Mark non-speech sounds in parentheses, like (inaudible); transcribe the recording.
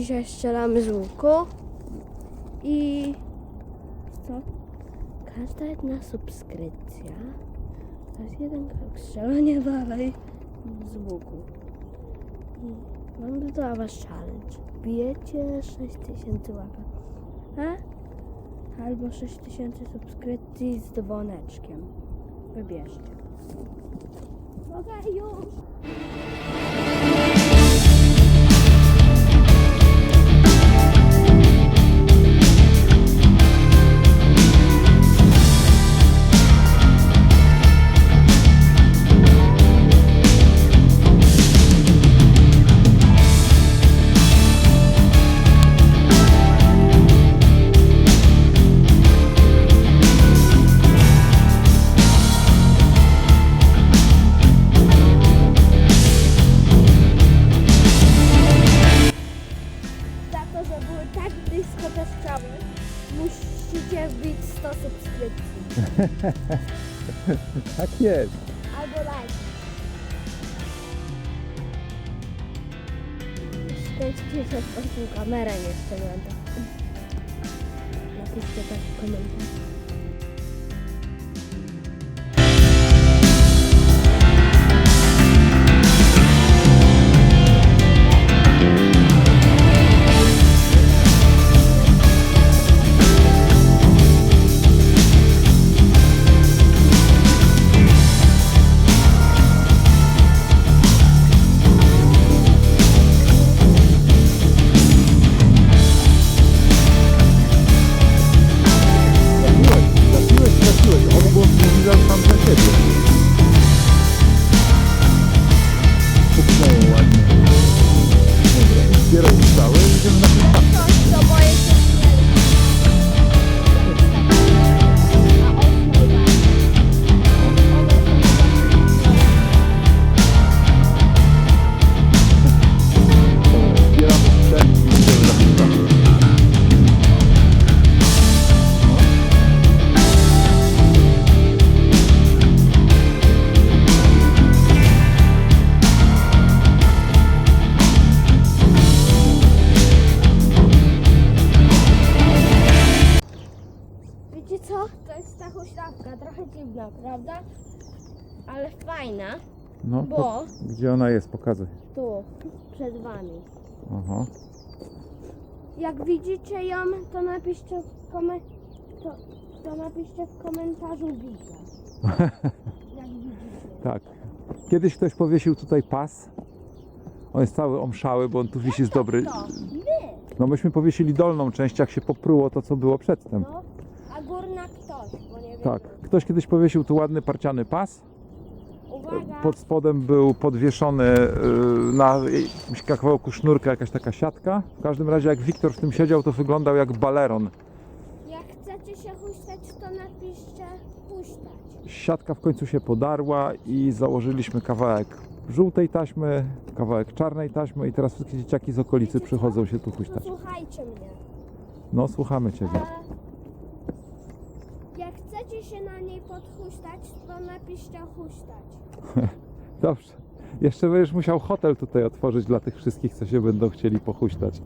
Dzisiaj strzelamy z łuku. I co? Każda jedna subskrypcja to jest jeden krok strzelania dalej z łuku. I mam dla was challenge. Bijecie 6000 łapek. A? Albo 6000 subskrypcji z dzwoneczkiem. Wybierzcie. Mogę już! (laughs) Tak jest. Albo like. Szczęście, że z kamerę nie ściągnę. Napiszcie tak w prawda? Ale fajna. No, Bo? gdzie ona jest? Pokazuj. Tu, przed wami. Aha. Jak widzicie ją, to napiszcie w, komen- to, to napiszcie w komentarzu widzę. (laughs) Jak widzicie. Tak. Kiedyś ktoś powiesił tutaj pas. On jest cały omszały, bo on tu wisi z dobry. To, wy, No myśmy powiesili dolną część, jak się popruło to, co było przedtem. no, a górna ktoś, bo nie wiem. Tak. Ktoś kiedyś powiesił tu ładny parciany pas. Pod spodem był podwieszony yy, na kawałku sznurka jakaś taka siatka. W każdym razie jak Wiktor w tym siedział, to wyglądał jak baleron. jak chcecie się huśtać, to napiszcie huśtać. Siatka w końcu się podarła i założyliśmy kawałek żółtej taśmy, kawałek czarnej taśmy i teraz wszystkie dzieciaki z okolicy przychodzą się tu huśtać. Posłuchajcie mnie. No, słuchamy Ciebie. Jak chcecie się na niej podhuśtać, to napiszcie huśtać. (laughs) Dobrze. Jeszcze będziesz musiał hotel tutaj otworzyć dla tych wszystkich, co się będą chcieli pochuśtać.